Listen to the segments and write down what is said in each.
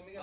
सगळी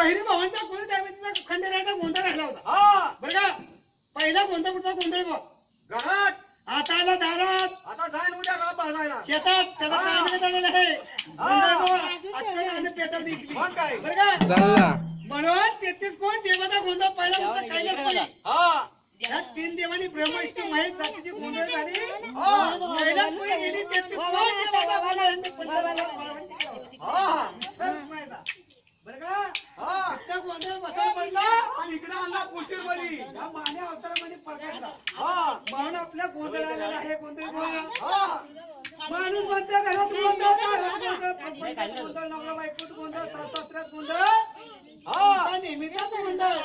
पहिली भावांचा कुलदेवतेचा खंडेराचा गोंधळ राहिला होता. हा. बरं का? पहिला गोंधळ कुठचा गोंधळ तो घरात. आता आला दारात. आता जाईन उद्या शेतात. त्याला काय नाही झालेलं आहे. गोंधळ तो. अक्कल आणि पेटावर दिसली. मग काय? बरं का? म्हणून तेहतीस कोण? देवाचा गोंधळ पहिला होता कैलासपती हा. या तीन देवांनी ब्रह्मविष्णू महेश जातीची गोंधळ झाली. कैलासपुरी गेली. तेहतीस कोण? देवाचा गोंधळ. हा. माहिती. बरं का? इतका गोंधळ बसायला पडला आणि. इकडे आणला पुशीरमध्ये या मान्या अवतारामध्ये परतला हा. म्हणून आपल्या गोंधळ गोंधळ गोंधळ. हा. माणूस म्हणतो घरात गोंधळ दारात गोंधळ. नवरा बायकोत गोंधळ सासऱ्यात गोंधळ हा. आता नेहमीचाच गोंधळ.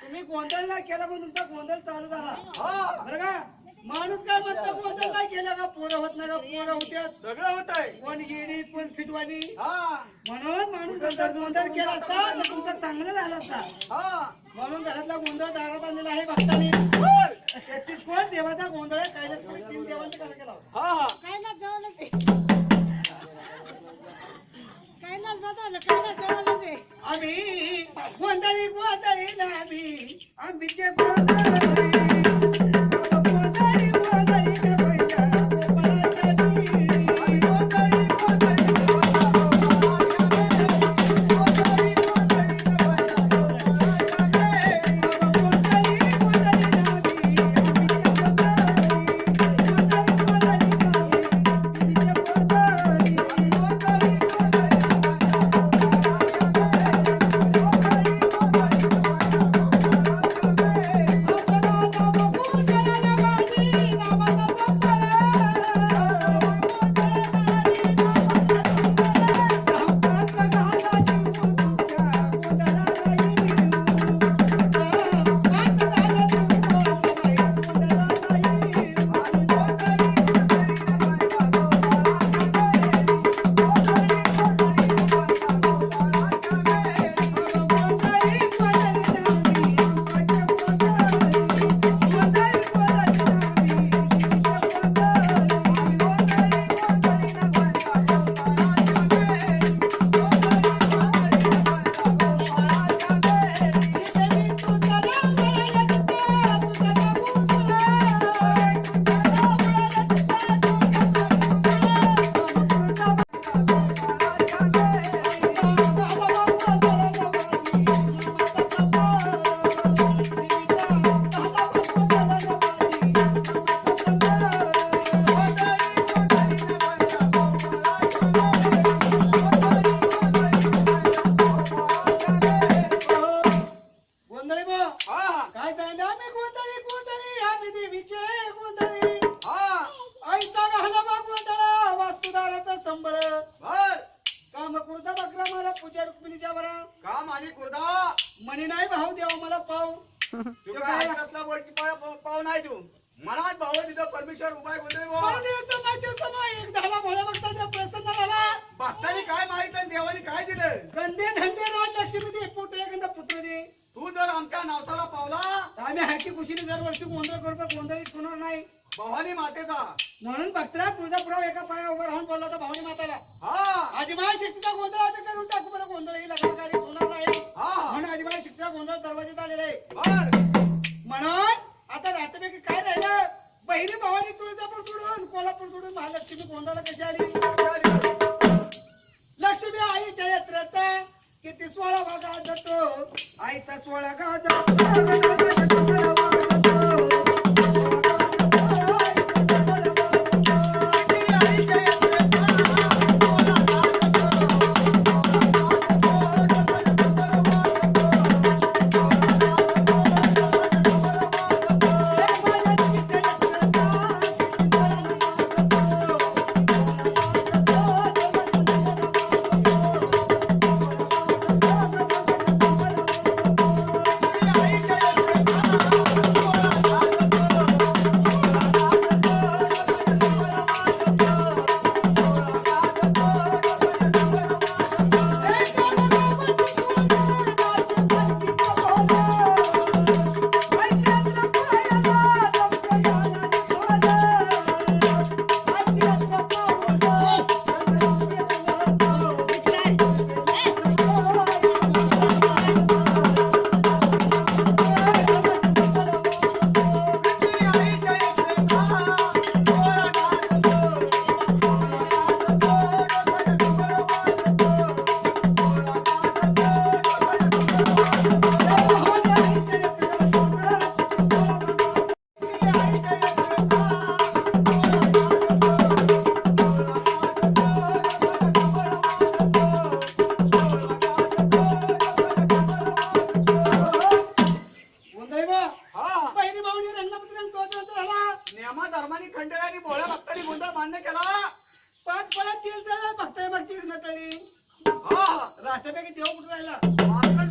तुम्ही गोंधळ नाही केला पण तुमचा गोंधळ चालू झाला. हा. बरं का? माणूस काय म्हणतो? गोंधळ नाही केला का? पोरं होत नाही का? पोरं होत्यात सगळं होत आहे. कोण गेली कोण फिटवाली? हा. म्हणून माणूस गोंधळ गोंधळ केला असता तर तुमचं चांगलं झालं असता. हा. म्हणून घरातला गोंधळ दारात आणलेला आहे भक्तांनी. तेहतीस कोण? देवाचा गोंधळ आहे. कैलासपुरी तीन देवांचा कार्यक्रम केला होता? हा हा. कैलास जवळच आहे कैलास बदल कैलास जवळच आहे आम्ही गोंधळी गोंधळी आंबीचे गोंधळी गोंधळी. हायकी खुशीने दरवर्षी गोंधळ करतो गोंधळी होणार नाही. भवानी मातेचा. म्हणून भक्तरा तुळजापुराव एका पाया उभा राहून बोलला होता भावनी माताला हा. आदिमाय शक्तीचा गोंधळ आम्ही करून टाकू बरं गोंधळ ही लग्नकारी होणार नाही. हा. म्हणून आदिमाय शक्तीचा गोंधळ दरवाज्यात आलेला आहे. म्हणून आता रात्रीपैकी काय राहिलं? बहिणी भावानी तुळजापूर सोडून कोल्हापूर सोडून महालक्ष्मी गोंधळ कशी आली? लक्ष्मी आईच्या यात्रेचा किती सोळा भागा जातो आईचा सोळा गा जातो जातो.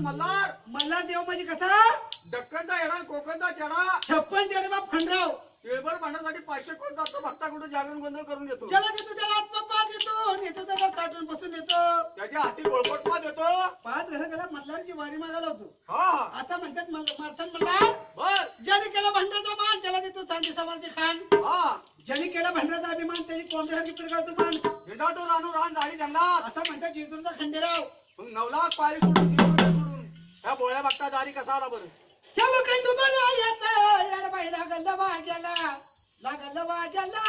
मल्हार. देव म्हणजे कसा? दक्कनचा येडा कोकणचा चढा छप्पन जडबा खंडराव. वेळभर भांडण्यासाठी पाचशे कोण जातो? भक्ताकडून जागरण गोंधळ करून घेतो? ज्याला देतो त्याला आत्मपा देतो. नेतो त्याला चाटून बसून देतो त्याच्या हाती बळबट पाच येतो पाच घर त्याला मल्हारची वारी मागायला होतो. हा असं म्हणतात मारतात मल्हार. बर. ज्याने केला भांडराचा मान त्याला देतो चांदी समालचे खान. हा. ज्याने केला भांडराचा अभिमान त्याची कोंबड्यासारखी पिरगाळतो मान. हिंडाटो रानू रान झाडी जंगलात. असं म्हणतात जेजूरचा खंडेराव. मग नवलाख पायरी सोडून सोडून. ह्या बोळ्या बघता दारी कसा आला बरं? केव्हा खंडोबाला याचा येडबाई लागल वाग्याला लागल वाग्याला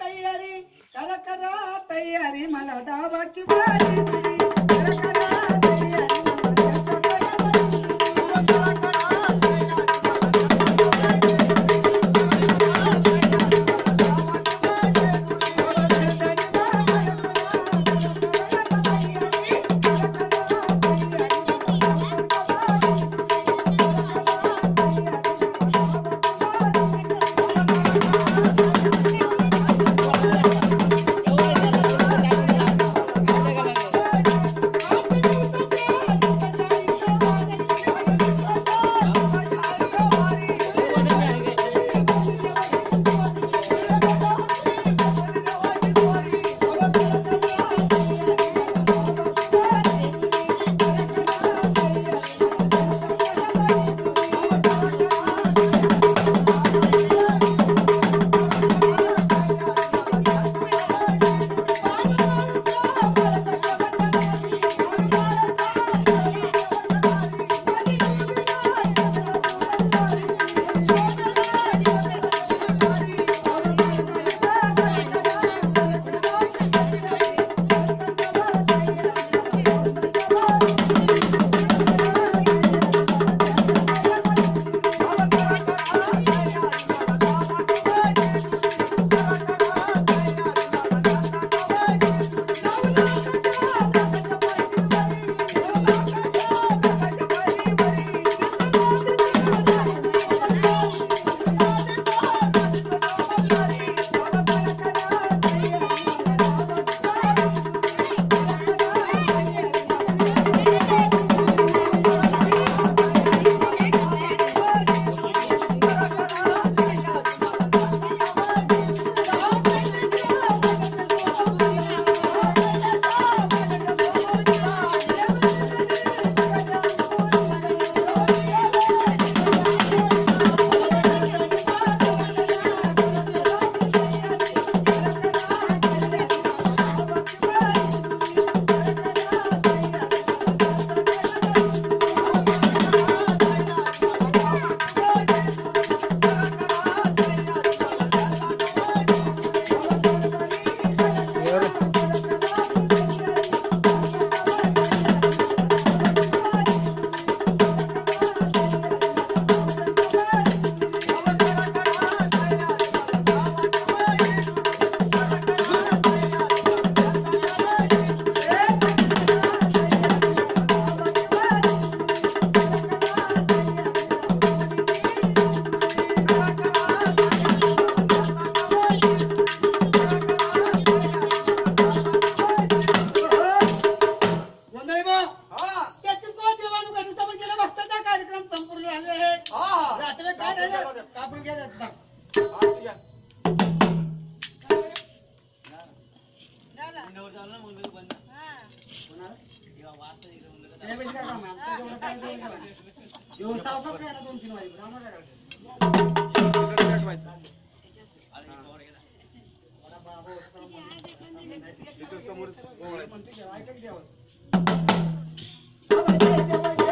तयारी करा करा तयारी मला डावा की दोन तीन समोर ओवाळायचं. म्हणते